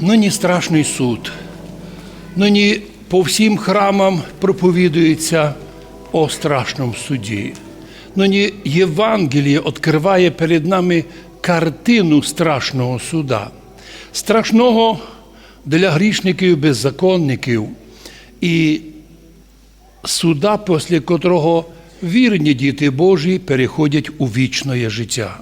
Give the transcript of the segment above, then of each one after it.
Нині страшний суд. Нині по всім храмам проповідується о страшному суді. Нині Євангеліє відкриває перед нами картину страшного суда. Страшного для грішників беззаконників і суда, після котрого вірні діти Божі переходять у вічне життя.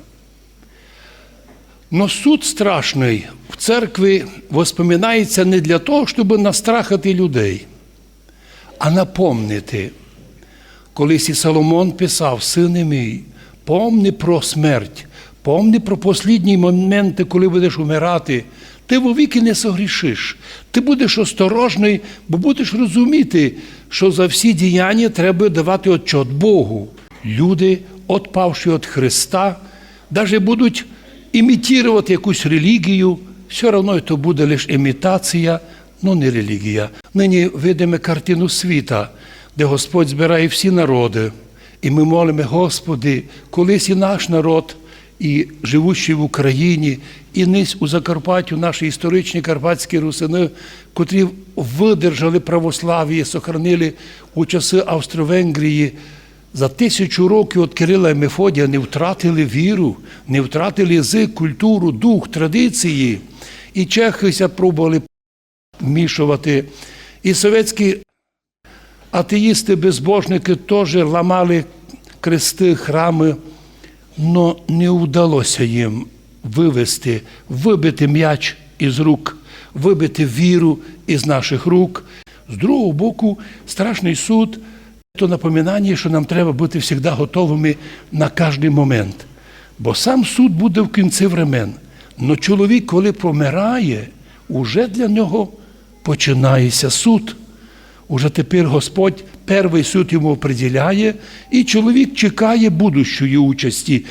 Но суд страшний в церкві воспоминається не для того, щоб настрахати людей, а напомнити. Колись і Соломон писав, сине мій, помни про смерть, помни про послідні моменти, коли будеш умирати. Ти вовіки не согрішиш. Ти будеш осторожний, бо будеш розуміти, що за всі діяння треба давати отчет Богу. Люди, отпавши від Христа, навіть будуть імітувати якусь релігію, все одно це буде лише імітація, але не релігія. Нині видимо картину світа, де Господь збирає всі народи. І ми молимо, Господи, колись і наш народ, і живущий в Україні, і низ у Закарпаттю, наші історичні карпатські русини, котрі видержали православ'я, сохранили у часи Австро-Венгрії, за тисячу років від Кирила і Мефодія не втратили віру, не втратили язик, культуру, дух, традиції. І чехися пробували вмішувати. І совєтські атеїсти, безбожники теж ламали крести, храми, але не вдалося їм вивести, вибити м'яч із рук, вибити віру із наших рук. З другого боку, страшний суд то напоминання, що нам треба бути завжди готовими на кожен момент. Бо сам суд буде в кінці времен. Но чоловік, коли помирає, уже для нього починається суд. Уже тепер Господь перший суд йому определяє, і чоловік чекає будущої участі.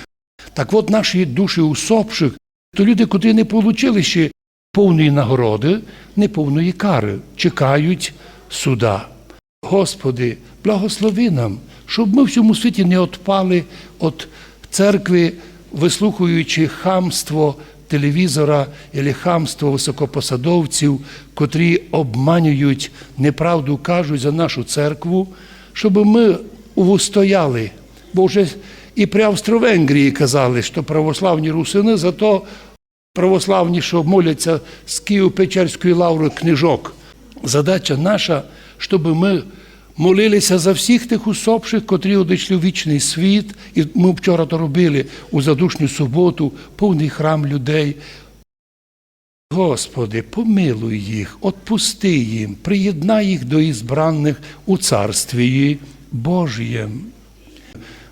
Так от наші душі усопших, то люди, котрі не отримали ще повної нагороди, не повної кари, чекають суда. Господи, благослови нам, щоб ми в цьому світі не відпали від церкви, вислухаючи хамство телевізора або хамство високопосадовців, котрі обманюють, неправду кажуть за нашу церкву, щоб ми устояли. Бо вже і при Австро-Венгрії казали, що православні русини зато православні, що моляться з Києво-Печерської лаври книжок. Задача наша, щоб ми молилися за всіх тих усопших, котрі одійшли в вічний світ. І ми вчора то робили у задушню суботу, повний храм людей. Господи, помилуй їх, отпусти їм, приєднай їх до ізбранних у царстві Божієм.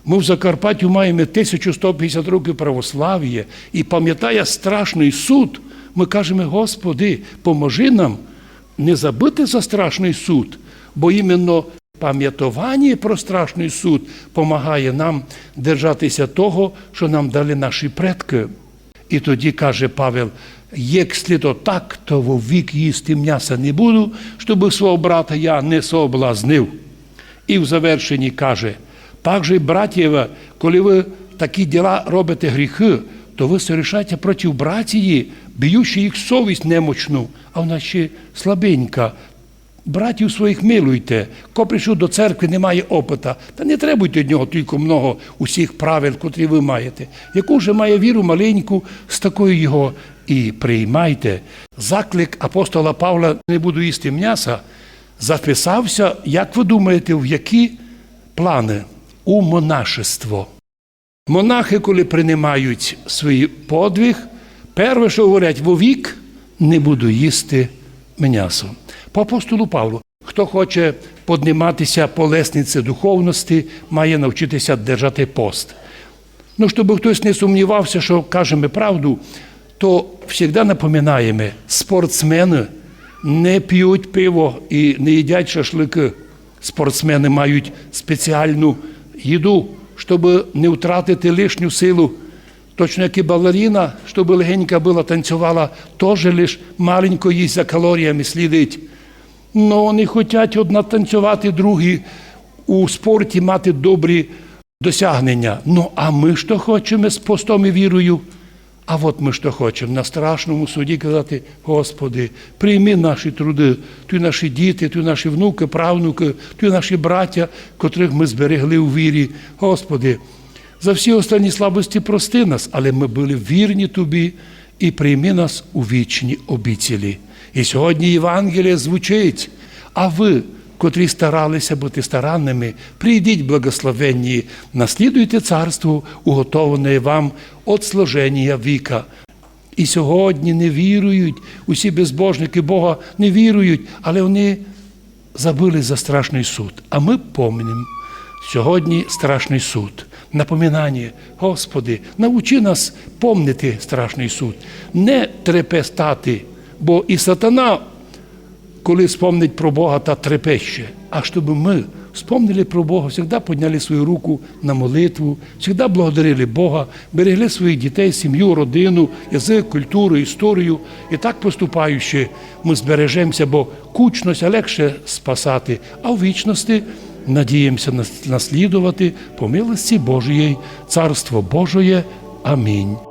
Ми в Закарпатті маємо 1150 років православ'я і пам'ятає страшний суд. Ми кажемо, Господи, поможи нам не забути за страшний суд, бо іменно пам'ятування про страшний суд допомагає нам держатися того, що нам дали наші предки. І тоді каже Павел, якщо то так, то вовік їсти м'яса не буду, щоб свого брата я не соблазнив. І в завершенні каже, так же, братєва, коли ви такі діла робите гріхи, то ви совершаєте проти братії, б'ючи їх совість немочну, а вона ще слабенька. Братів своїх милуйте, ко прийшов до церкви, немає опита, та не требуйте від нього тільки много усіх правил, котрі ви маєте. Яку вже має віру маленьку, з такою його і приймайте. Заклик апостола Павла не буду їсти м'яса, записався, як ви думаєте, в які плани? У монашество. Монахи, коли приймають свій подвиг, перше, що говорять, вовік не буду їсти м'ясо. По апостолу Павлу, хто хоче підніматися по лесниці духовності, має навчитися держати пост. Ну, щоб хтось не сумнівався, що кажемо правду, то завжди напоминаємо, спортсмени не п'ють пиво і не їдять шашлики. Спортсмени мають спеціальну їду, щоб не втратити лишню силу. Точно як і балерина, щоб легенька була, танцювала, теж лише маленько їсть за калоріями слідить. Но вони хочуть одна танцювати, другі у спорті мати добрі досягнення. Ну, а ми що хочемо з постом і вірою? А от ми що хочемо на страшному суді казати, Господи, прийми наші труди, Ти наші діти, Ти наші внуки, правнуки, Ти наші браття, котрих ми зберегли у вірі. Господи, за всі останні слабості прости нас, але ми були вірні Тобі і прийми нас у вічні обіцілі. І сьогодні Євангеліє звучить, а ви, котрі старалися бути старанними, прийдіть благословенні, наслідуйте царство, уготоване вам от служення віка. І сьогодні не вірують, усі безбожники Бога не вірують, але вони забили за страшний суд. А ми помнимо, сьогодні страшний суд. Напоминання, Господи, научи нас помнити страшний суд, не трепестати, бо і сатана, коли спомнить про Бога, та трепеще, а щоб ми вспомнили про Бога, завжди підняли свою руку на молитву, завжди благодарили Бога, берегли своїх дітей, сім'ю, родину, язик, культуру, історію. І так поступаючи, ми збережемося, бо кучність легше спасати, а в вічності надіємося наслідувати по милості Божої, Царство Божоє. Амінь.